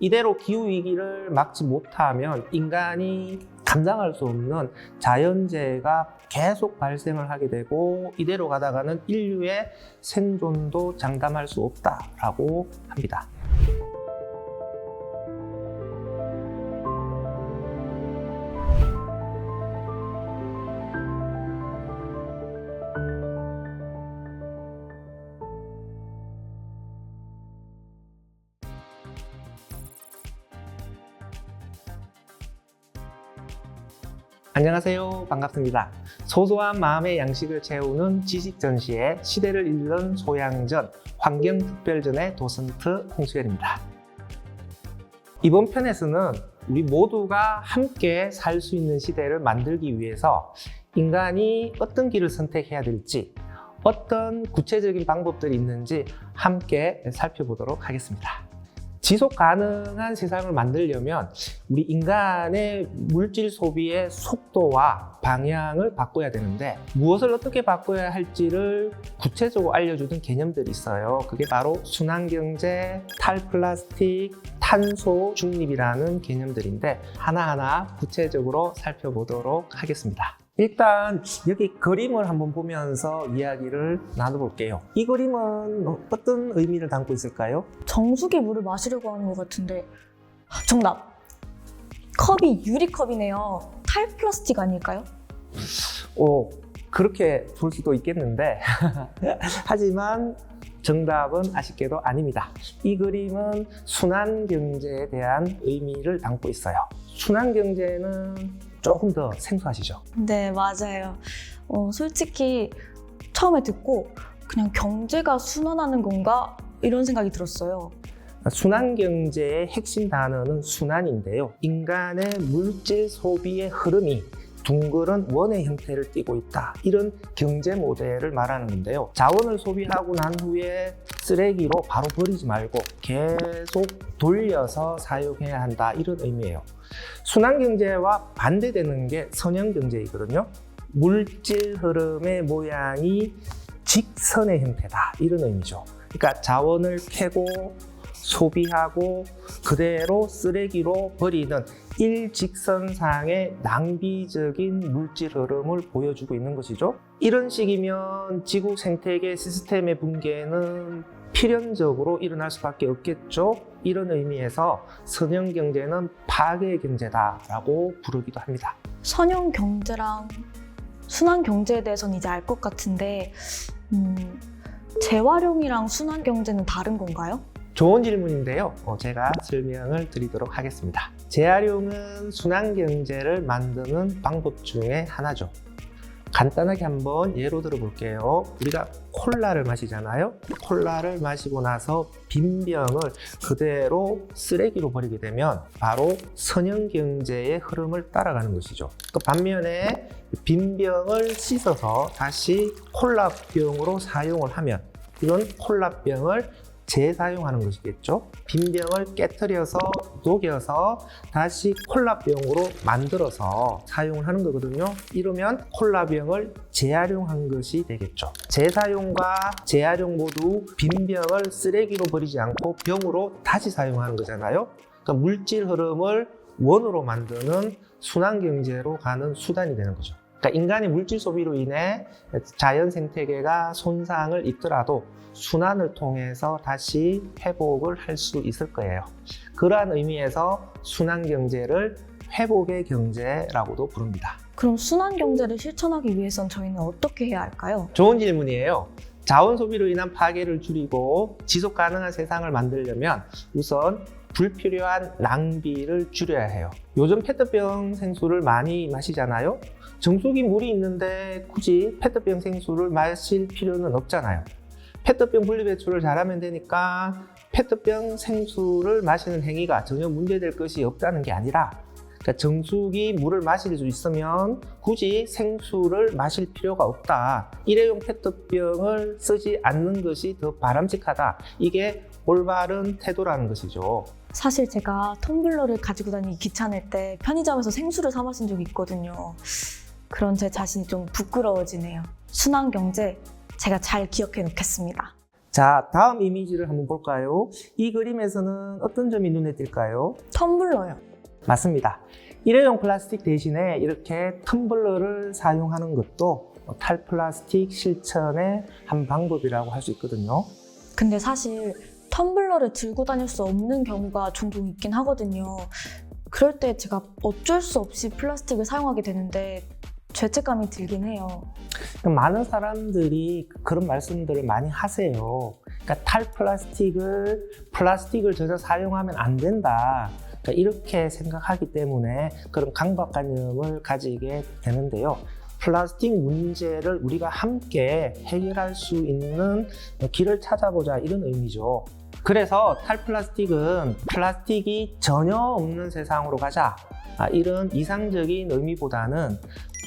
이대로 기후 위기를 막지 못하면 인간이 감당할 수 없는 자연재해가 계속 발생을 하게 되고 이대로 가다가는 인류의 생존도 장담할 수 없다라고 합니다. 안녕하세요. 반갑습니다. 소소한 마음의 양식을 채우는 지식 전시회 시대를 읽는 소양전 환경특별전의 도슨트 홍수열입니다. 이번 편에서는 우리 모두가 함께 살 수 있는 시대를 만들기 위해서 인간이 어떤 길을 선택해야 될지 어떤 구체적인 방법들이 있는지 함께 살펴보도록 하겠습니다. 지속 가능한 세상을 만들려면 우리 인간의 물질 소비의 속도와 방향을 바꿔야 되는데 무엇을 어떻게 바꿔야 할지를 구체적으로 알려주는 개념들이 있어요. 그게 바로 순환경제, 탈플라스틱, 탄소 중립이라는 개념들인데 하나하나 구체적으로 살펴보도록 하겠습니다. 일단 여기 그림을 한번 보면서 이야기를 나눠볼게요. 이 그림은 어떤 의미를 담고 있을까요? 정수기 물을 마시려고 하는 것 같은데 아, 정답! 컵이 유리컵이네요. 탈플라스틱 아닐까요? 오, 그렇게 볼 수도 있겠는데 하지만 정답은 아쉽게도 아닙니다. 이 그림은 순환 경제에 대한 의미를 담고 있어요. 순환 경제는 조금 더 생소하시죠? 네, 맞아요. 어, 솔직히 처음에 듣고 그냥 경제가 순환하는 건가? 이런 생각이 들었어요. 순환 경제의 핵심 단어는 순환인데요. 인간의 물질 소비의 흐름이 둥그런 원의 형태를 띠고 있다. 이런 경제 모델을 말하는 건데요. 자원을 소비하고 난 후에 쓰레기로 바로 버리지 말고 계속 돌려서 사용해야 한다. 이런 의미예요. 순환 경제와 반대되는 게 선형 경제이거든요. 물질 흐름의 모양이 직선의 형태다. 이런 의미죠. 그러니까 자원을 캐고 소비하고 그대로 쓰레기로 버리는 일직선상의 낭비적인 물질 흐름을 보여주고 있는 것이죠. 이런 식이면 지구 생태계 시스템의 붕괴는 필연적으로 일어날 수밖에 없겠죠. 이런 의미에서 선형 경제는 파괴 경제다라고 부르기도 합니다. 선형 경제랑 순환 경제에 대해서는 이제 알 것 같은데 음, 재활용이랑 순환 경제는 다른 건가요? 좋은 질문인데요. 어, 제가 설명을 드리도록 하겠습니다. 재활용은 순환 경제를 만드는 방법 중에 하나죠. 간단하게 한번 예로 들어 볼게요. 우리가 콜라를 마시잖아요. 콜라를 마시고 나서 빈 병을 그대로 쓰레기로 버리게 되면 바로 선형 경제의 흐름을 따라가는 것이죠. 또 반면에 빈 병을 씻어서 다시 콜라병으로 사용을 하면 이건 콜라병을 재사용하는 것이겠죠. 빈 병을 깨뜨려서 녹여서 다시 콜라병으로 만들어서 사용을 하는 거거든요. 이러면 콜라병을 재활용한 것이 되겠죠. 재사용과 재활용 모두 빈 병을 쓰레기로 버리지 않고 병으로 다시 사용하는 거잖아요. 그러니까 물질 흐름을 원으로 만드는 순환 경제로 가는 수단이 되는 거죠. 그러니까 인간의 물질 소비로 인해 자연 생태계가 손상을 입더라도 순환을 통해서 다시 회복을 할 수 있을 거예요. 그러한 의미에서 순환 경제를 회복의 경제라고도 부릅니다. 그럼 순환 경제를 실천하기 위해선 저희는 어떻게 해야 할까요? 좋은 질문이에요. 자원 소비로 인한 파괴를 줄이고 지속 가능한 세상을 만들려면 우선 불필요한 낭비를 줄여야 해요. 요즘 페트병 생수를 많이 마시잖아요. 정수기 물이 있는데 굳이 페트병 생수를 마실 필요는 없잖아요. 페트병 분리배출을 잘하면 되니까 페트병 생수를 마시는 행위가 전혀 문제될 것이 없다는 게 아니라 그러니까 정수기 물을 마실 수 있으면 굳이 생수를 마실 필요가 없다. 일회용 페트병을 쓰지 않는 것이 더 바람직하다. 이게 올바른 태도라는 것이죠. 사실 제가 텀블러를 가지고 다니기 귀찮을 때 편의점에서 생수를 사 마신 적이 있거든요. 그런 제 자신이 좀 부끄러워지네요. 순환 경제 제가 잘 기억해 놓겠습니다. 자, 다음 이미지를 한번 볼까요? 이 그림에서는 어떤 점이 눈에 띌까요? 텀블러요. 맞습니다. 일회용 플라스틱 대신에 이렇게 텀블러를 사용하는 것도 탈플라스틱 실천의 한 방법이라고 할 수 있거든요. 근데 사실 텀블러를 들고 다닐 수 없는 경우가 종종 있긴 하거든요. 그럴 때 제가 어쩔 수 없이 플라스틱을 사용하게 되는데 죄책감이 들긴 해요. 많은 사람들이 그런 말씀들을 많이 하세요. 그러니까 탈플라스틱을 플라스틱을 전혀 사용하면 안 된다. 그러니까 이렇게 생각하기 때문에 그런 강박관념을 가지게 되는데요. 플라스틱 문제를 우리가 함께 해결할 수 있는 길을 찾아보자 이런 의미죠. 그래서 탈플라스틱은 플라스틱이 전혀 없는 세상으로 가자. 아, 이런 이상적인 의미보다는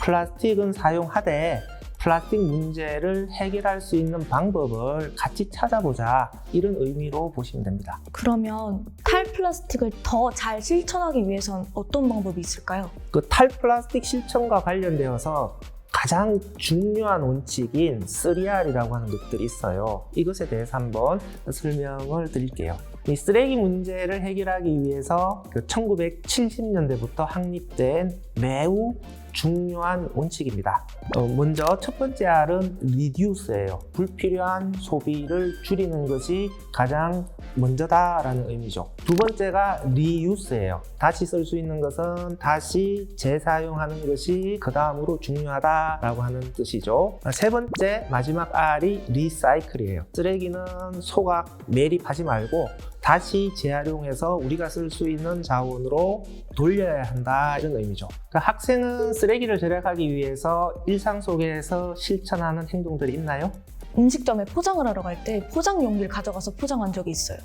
플라스틱은 사용하되 플라스틱 문제를 해결할 수 있는 방법을 같이 찾아보자 이런 의미로 보시면 됩니다. 그러면 탈플라스틱을 더 잘 실천하기 위해선 어떤 방법이 있을까요? 그 탈플라스틱 실천과 관련되어서 가장 중요한 원칙인 3R이라고 하는 것들이 있어요. 이것에 대해서 한번 설명을 드릴게요. 이 쓰레기 문제를 해결하기 위해서 그 1970년대부터 확립된 매우 중요한 원칙입니다. 어, 먼저 첫 번째 R은 reduce예요. 불필요한 소비를 줄이는 것이 가장 먼저다라는 의미죠. 두 번째가 reuse예요. 다시 쓸 수 있는 것은 다시 재사용하는 것이 그 다음으로 중요하다라고 하는 뜻이죠. 아, 세 번째 마지막 R이 recycle이에요. 쓰레기는 소각 매립하지 말고 다시 재활용해서 우리가 쓸 수 있는 자원으로 돌려야 한다 이런 의미죠. 그러니까 학생은 쓰레기를 절약하기 위해서 일상 속에서 실천하는 행동들이 있나요? 음식점에 포장을 하러 갈 때 포장 용기를 가져가서 포장한 적이 있어요.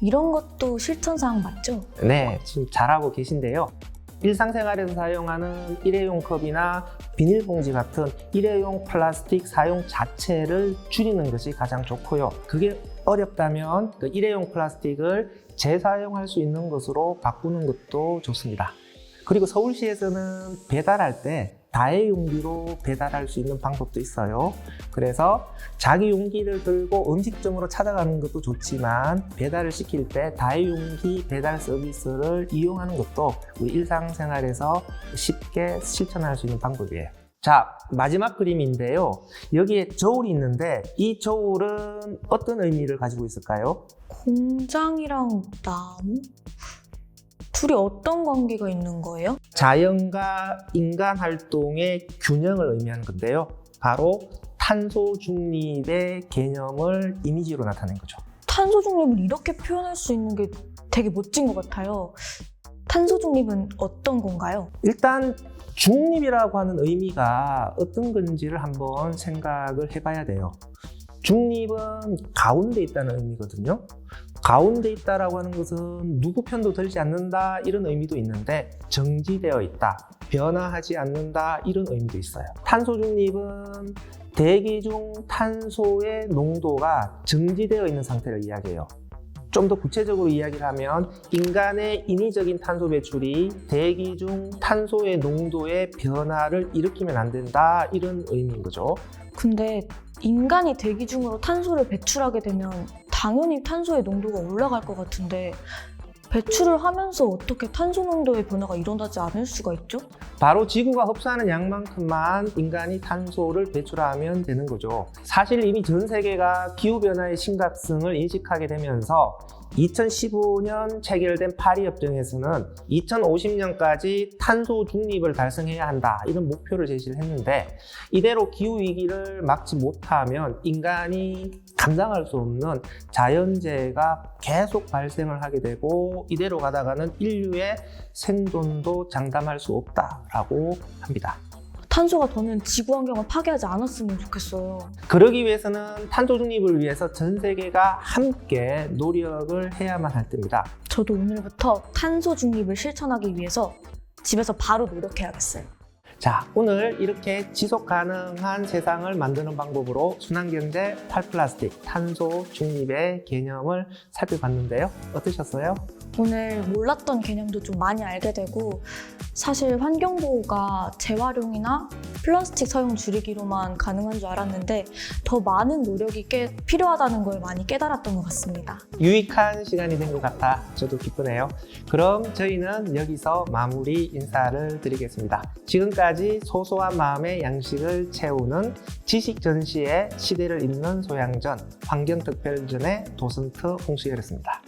이런 것도 실천사항 맞죠? 네, 지금 잘하고 계신데요. 일상생활에서 사용하는 일회용 컵이나 비닐봉지 같은 일회용 플라스틱 사용 자체를 줄이는 것이 가장 좋고요. 그게 어렵다면 그 일회용 플라스틱을 재사용할 수 있는 것으로 바꾸는 것도 좋습니다. 그리고 서울시에서는 배달할 때 다회용기로 배달할 수 있는 방법도 있어요. 그래서 자기 용기를 들고 음식점으로 찾아가는 것도 좋지만 배달을 시킬 때 다회용기 배달 서비스를 이용하는 것도 우리 일상생활에서 쉽게 실천할 수 있는 방법이에요. 자, 마지막 그림인데요. 여기에 저울이 있는데 이 저울은 어떤 의미를 가지고 있을까요? 공장이랑 나무? 둘이 어떤 관계가 있는 거예요? 자연과 인간 활동의 균형을 의미하는 건데요. 바로 탄소 중립의 개념을 이미지로 나타낸 거죠. 탄소 중립을 이렇게 표현할 수 있는 게 되게 멋진 것 같아요. 탄소 중립은 어떤 건가요? 일단 중립이라고 하는 의미가 어떤 건지를 한번 생각을 해봐야 돼요. 중립은 가운데 있다는 의미거든요. 가운데 있다라고 하는 것은 누구 편도 들지 않는다 이런 의미도 있는데 정지되어 있다, 변화하지 않는다 이런 의미도 있어요. 탄소 중립은 대기 중 탄소의 농도가 정지되어 있는 상태를 이야기해요. 좀 더 구체적으로 이야기를 하면 인간의 인위적인 탄소 배출이 대기 중 탄소의 농도의 변화를 일으키면 안 된다 이런 의미인 거죠. 근데 인간이 대기 중으로 탄소를 배출하게 되면 당연히 탄소의 농도가 올라갈 것 같은데 배출을 하면서 어떻게 탄소 농도의 변화가 일어나지 않을 수가 있죠? 바로 지구가 흡수하는 양만큼만 인간이 탄소를 배출하면 되는 거죠. 사실 이미 전 세계가 기후 변화의 심각성을 인식하게 되면서 2015년 체결된 파리 협정에서는 2050년까지 탄소 중립을 달성해야 한다 이런 목표를 제시를 했는데 이대로 기후 위기를 막지 못하면 인간이 감당할 수 없는 자연재해가 계속 발생을 하게 되고 이대로 가다가는 인류의 생존도 장담할 수 없다라고 합니다. 탄소가 더는 지구 환경을 파괴하지 않았으면 좋겠어요. 그러기 위해서는 탄소 중립을 위해서 전 세계가 함께 노력을 해야만 할 때입니다. 저도 오늘부터 탄소 중립을 실천하기 위해서 집에서 바로 노력해야겠어요. 자, 오늘 이렇게 지속 가능한 세상을 만드는 방법으로 순환경제, 탈플라스틱, 탄소 중립의 개념을 살펴봤는데요. 어떠셨어요? 오늘 몰랐던 개념도 좀 많이 알게 되고 사실 환경보호가 재활용이나 플라스틱 사용 줄이기로만 가능한 줄 알았는데 더 많은 노력이 꽤 필요하다는 걸 많이 깨달았던 것 같습니다. 유익한 시간이 된 것 같아 저도 기쁘네요. 그럼 저희는 여기서 마무리 인사를 드리겠습니다. 지금까지 소소한 마음의 양식을 채우는 지식 전시의 시대를 잇는 소양전 환경특별전의 도슨트 홍수열이었습니다.